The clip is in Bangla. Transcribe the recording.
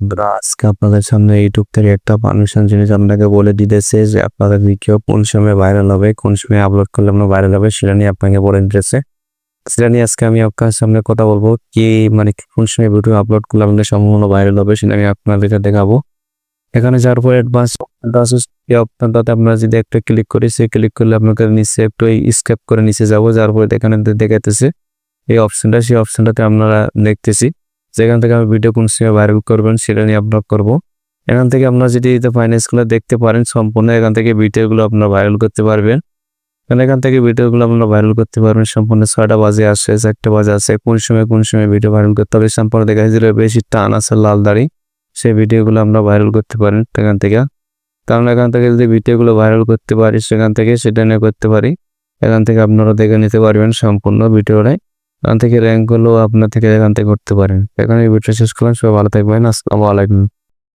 বন্ধুরা, আপনাদের সামনে ইউটিউব থেকে একটা পারমিশন জিনিস আপনাকে বলে দিতেছে যে আপনাদের ভিডিও কোন সময় ভাইরাল হবে কোন সময় আপলোড করলে আপনার ভাইরাল হবে সেটা নিয়ে আপনাকে বলে দিতেছে। সেটা নিয়ে আজকে আমি আপনার সামনে কথা বলব কি মানে কোন সময় ভিডিও আপলোড করলে আপনাদের সম্পূর্ণ ভাইরাল হবে সেটা আমি আপনাদেরকে দেখাবো। এখানে যাওয়ার পর অ্যাডভান্স অপশনটাতে আপনারা যদি একটা ক্লিক করি সে ক্লিক করলে আপনাকে নিচে একটু স্কেপ করে নিচে যাব যার পরে এখানে দেখাতেছে এই অপশনটা সেই অপশনটাতে আপনারা দেখতেছি। যেখান থেকে আমি ভিডিও কোন সময় ভাইরাল করবেন সেটা নিয়ে আপলোড করব। এখান থেকে আপনারা যদি ফাইন্যান্সগুলো দেখতে পারেন, সম্পূর্ণ এখান থেকে ভিডিওগুলো আপনারা ভাইরাল করতে পারবেন। কারণ এখান থেকে ভিডিওগুলো আপনারা ভাইরাল করতে পারবেন, সম্পূর্ণ ছয়টা বাজে আসে চারটে বাজে আসে কোন সময় কোন সময় ভিডিও ভাইরাল করতে হবে সম্পূর্ণ দেখা যায় যে বেশি টান আছে লাল দাড়ি, সেই ভিডিওগুলো আমরা ভাইরাল করতে পারেন এখান থেকে। কারণ এখান থেকে যদি ভিডিওগুলো ভাইরাল করতে পারি, সেখান থেকে সেটা নিয়ে করতে পারি, এখান থেকে আপনারা দেখে নিতে পারবেন সম্পূর্ণ ভিডিওটাই এখান থেকে র্যাঙ্কগুলো আপনার থেকে এখান থেকে করতে পারেন। এখানে ভিডিও শেষ করলাম, সবাই ভালো থাকবেন, আসসালামু আলাইকুম।